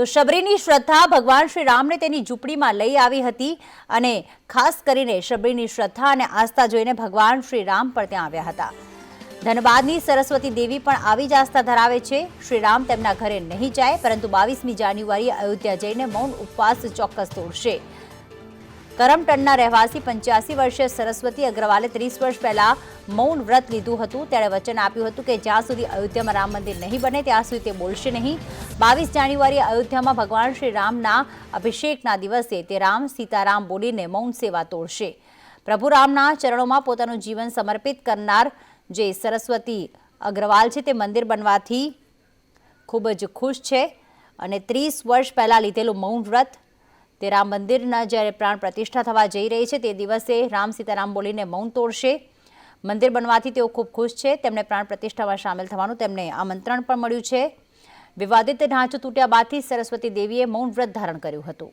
તો શબરીની શ્રદ્ધા ભગવાન શ્રી રામને તેની ઝૂંપડીમાં લઈ આવી હતી અને ખાસ કરીને શબરીની શ્રદ્ધા અને આસ્થા જોઈને ભગવાન શ્રી રામ પણ ત્યાં આવ્યા હતા. ધનબાદની સરસ્વતી દેવી પણ આવી જ આસ્થા ધરાવે છે. શ્રી રામ તેમના ઘરે નહીં જાય, પરંતુ બાવીસમી જાન્યુઆરીએ અયોધ્યા જઈને મૌન ઉપવાસ ચોક્કસ તોડશે. કરમટણના રહેવાસી પંચ્યાસી વર્ષીય સરસ્વતી અગ્રવાલે ત્રીસ વર્ષ પહેલા મૌન વ્રત લીધું હતું. તેણે વચન આપ્યું હતું કે જ્યાં સુધી અયોધ્યામાં રામ મંદિર નહીં બને, ત્યાં સુધી તે બોલશે નહીં. બાવીસ જાન્યુઆરીએ અયોધ્યામાં ભગવાન શ્રી રામના અભિષેકના દિવસે તે રામ સીતારામ બોલીને મૌન સેવા તોડશે. પ્રભુ રામના ચરણોમાં પોતાનું જીવન સમર્પિત કરનાર જે સરસ્વતી અગ્રવાલ છે, તે મંદિર બનવાથી ખૂબ જ ખુશ છે અને ત્રીસ વર્ષ પહેલાં લીધેલું મૌન વ્રત તે રામ મંદિરના જ્યારે પ્રાણ પ્રતિષ્ઠા થવા જઈ રહી છે, તે દિવસે રામ સીતારામ બોલીને મૌન તોડશે. મંદિર બનવાથી તેઓ ખૂબ ખુશ છે. તેમણે પ્રાણ પ્રતિષ્ઠામાં સામેલ થવાનું તેમને આમંત્રણ પણ મળ્યું છે. વિવાદિત ઢાંચું તૂટ્યા બાદથી સરસ્વતી દેવીએ મૌન વ્રત ધારણ કર્યું હતું.